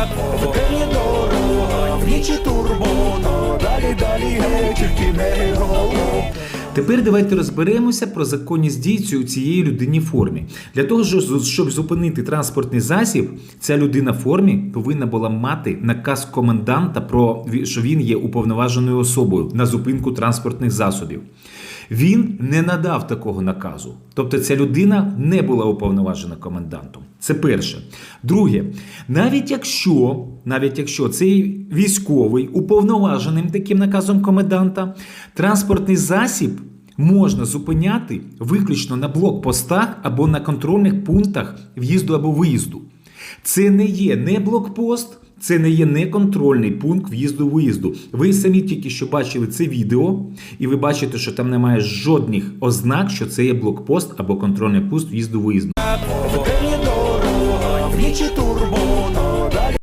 так. День дорога, вічі турбота, далі, далі, тільки не голова. Тепер давайте розберемося про законність дій цю- цієї людині формі. Для того, щоб- зупинити транспортний засіб, ця людина в формі повинна була мати наказ коменданта про що він є уповноваженою особою на зупинку транспортних засобів. Він не надав такого наказу. Тобто ця людина не була уповноважена комендантом. Це перше. Друге, навіть якщо, навіть якщо цей військовий уповноваженим таким наказом коменданта, транспортний засіб можна зупиняти виключно на блокпостах або на контрольних пунктах в'їзду або виїзду. Це не є не блокпост. Це не є не контрольний пункт в'їзду-виїзду. Ви самі тільки що бачили це відео, і ви бачите, що там немає жодних ознак, що це є блокпост або контрольний пункт в'їзду-виїзду.